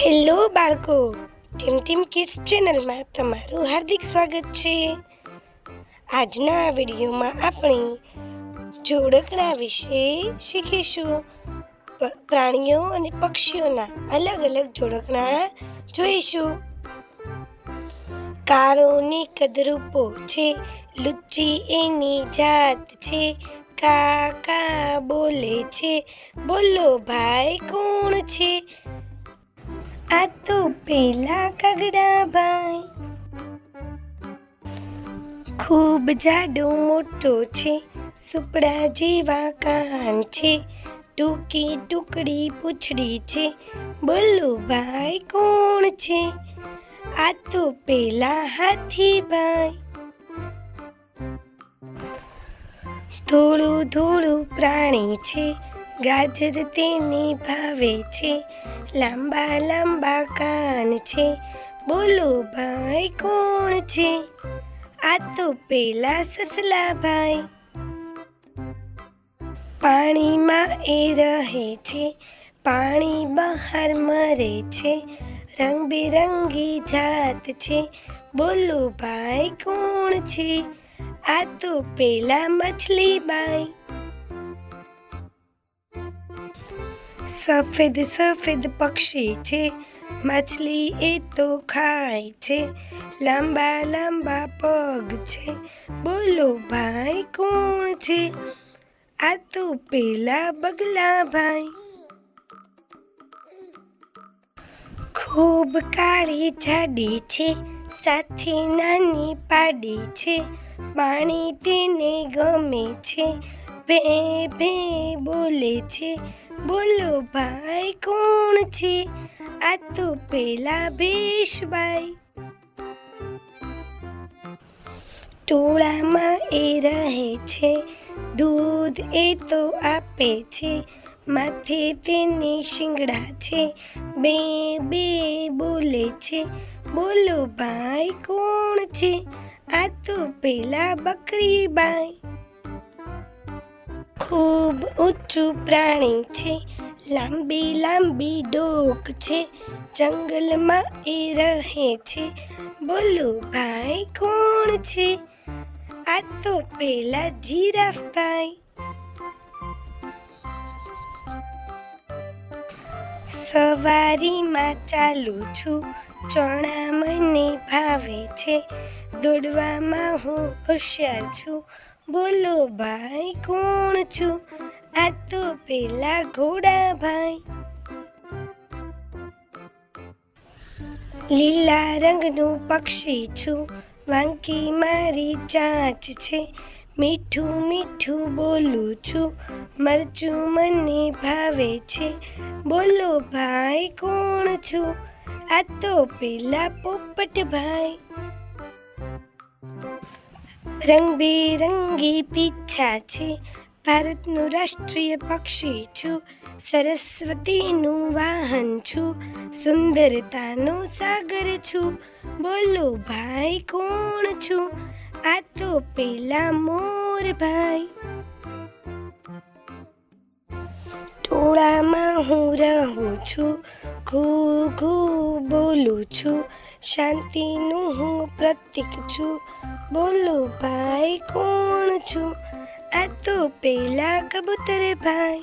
Hello બાળકો. Team team kids ચેનલમાં તમારું હાર્દિક સ્વાગત છે. આજના વિડીયોમાં આપણે જોડકણા વિશે શીખીશું. પ્રાણીઓ અને પક્ષીઓના અલગ અલગ જોડકણા જોઈશું. કાળો ની કદરૂપો છે, લુચ્ચી એની જાત છે, કાકા બોલે છે, બોલો ભાઈ કોણ છે? આ તો પેલા કગડાભાઈ ખૂબ જાડો મોટો છે સુપડા જેવા કાન છે ટૂંકી ટુકડી પૂંછડી છે બોલો ભાઈ કોણ છે આ તો પેલા હાથીભાઈ ધોળું ધોળું પ્રાણી છે ગાજર તેને ભાવે છે લાંબા લાંબા કાન છે, બોલો ભાઈ કોણ છે? આ તો પેલા સસલા ભાઈ. પાણીમાં એ રહે છે, પાણી બહાર મરે છે, રંગબેરંગી જાત છે, બોલો ભાઈ કોણ છે? આ તો પેલા મછલી બાઈ સફેદ સફેદ પક્ષી છે. માછલી એ તો ખાય છે. લાંબા લાંબા પગ છે. બોલો, ભાઈ કોણ છે? આ તો પેલા બગલા ભાઈ. ખૂબ કાળી જાડી છે, સાથે નાની પાડી છે. પાણી તેને ગમે છે. ભે ભે બોલે છે બોલો ભાઈ કોણ છે આ તો પેલા ભેશભાઈ ટોળામાં એ રહે છે દૂધ એ તો આપે છે માથે તેની શિંગડા છે બે બે બોલે છે બોલો ભાઈ કોણ છે આ તો પેલા બકરી બાઈ ખૂબ ઊંચું પ્રાણી છે, લાંબી લાંબી ડોક છે, જંગલમાં એ રહે છે, બોલો ભાઈ કોણ છે? આ તો પેલા જીરાફ ભાઈ. સવારીમાં ચાલું છું, ચણા મને ભાવે છે, દોડવામાં હું હોશિયાર છું બોલો ભાઈ, કોણ છું? આ તો પેલા ઘોડા ભાઈ લીલા રંગનું પક્ષી છું, વાંકી મારી ચાંચ છે. મીઠું મીઠું બોલું છું, મરચું મને ભાવે છે. બોલો ભાઈ, કોણ છું? આ તો પેલા પોપટભાઈ. રંગબેરંગી પીછા છે. ભારતનું રાષ્ટ્રીય પક્ષી છું. સરસ્વતીનું વાહન છું. સુંદરતાનો સાગર છું. બોલો ભાઈ, કોણ છું? આ તો પેલા મોર ભાઈ. ટોળામાં હું રહું છું. ઘૂ ઘૂ બોલું છું. શાંતિનું હું પ્રતીક છું. બોલો ભાઈ, કોણ છું? આ તો પેલા કબૂતર ભાઈ.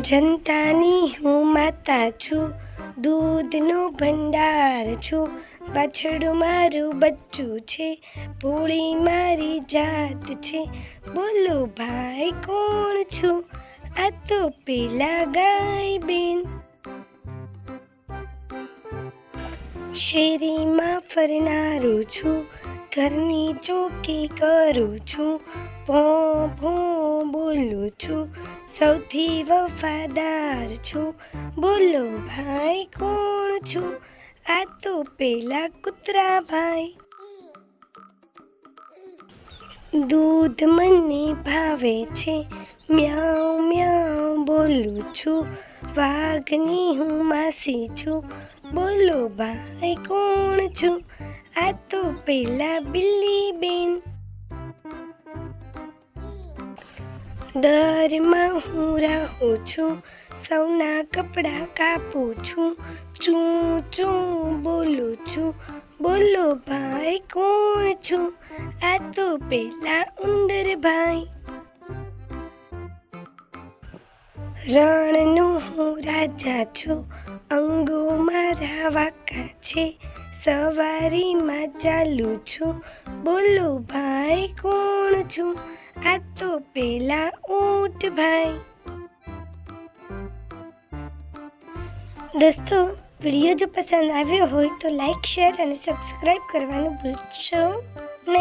જનતાની હું માતા છું. દૂધનો ભંડાર છું. પાછળું મારું બચ્ચું છે. પૂળી મારી જાત છે. બોલો ભાઈ, કોણ છું? આ તો પેલા ગાય બેન શેરીમાં ફરનારું છું, ઘરની ચોકી કરું છું, ભો ભો બોલું છું, સૌથી વફાદાર છું, બોલો ભાઈ કોણ છું? આ તો પેલા કૂતરા ભાઈ. દૂધ મને ભાવે છે મ્યાઉ મ્યાઉ બોલું છું. વાઘની હું માસી છું. બોલો ભાઈ કોણ છું? આ તો પેલા બિલ્લી બેન દરમાં હું રહું છું. સૌના કપડાં કાપું છું. ચું ચું બોલું છું. બોલો ભાઈ કોણ છું? આ તો પેલા ઉંદર ભાઈ રણનો હું રાજા છું. અંગો મારા વાકા છે સવારીમાં ચાલું છું. બોલો ભાઈ, કોણ છું? આ તો પેલા ઊંટ ભાઈ. દોસ્તો, વીડિયો જો પસંદ આવ્યો હોય તો લાઈક, શેર અને સબસ્ક્રાઈબ કરવાનું ભૂલશો.